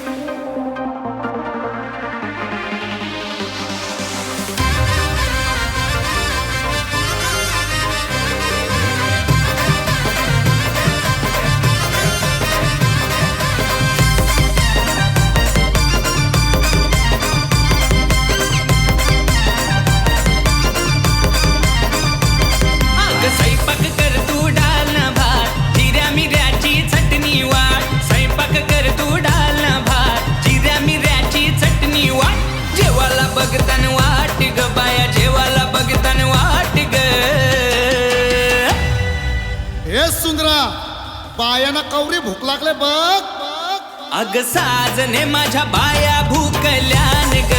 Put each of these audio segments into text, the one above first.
Okay. बघतान वाट ग बाया जेवाला बघतान वाट ग. हे सुंदरा बायाना कवरी भूक लागले बघ. अग साजने माझ्या बाया भूकल्यान ग.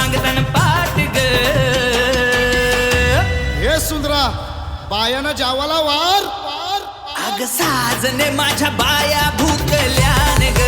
मागतन पाठ ग हे सुंदरा बायानं जावाला वार. अग साजने माझ्या बाया भुकल्यान ग.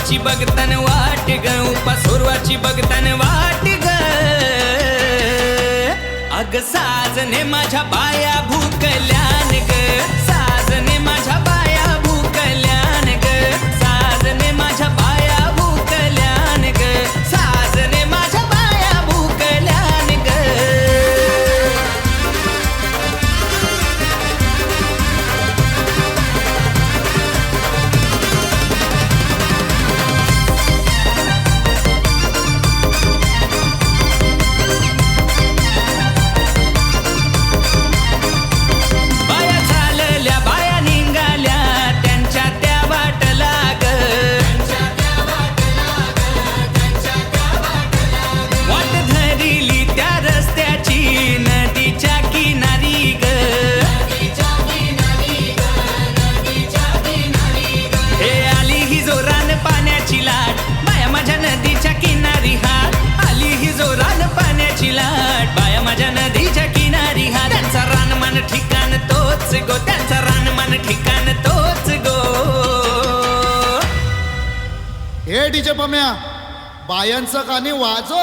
सुरवाची बघतान वाट ग उपा सुरवाची बघतान वाट ग. अग साजने माझ्या बाया भूकल्यान पम्या. बायांचं कानी वाजो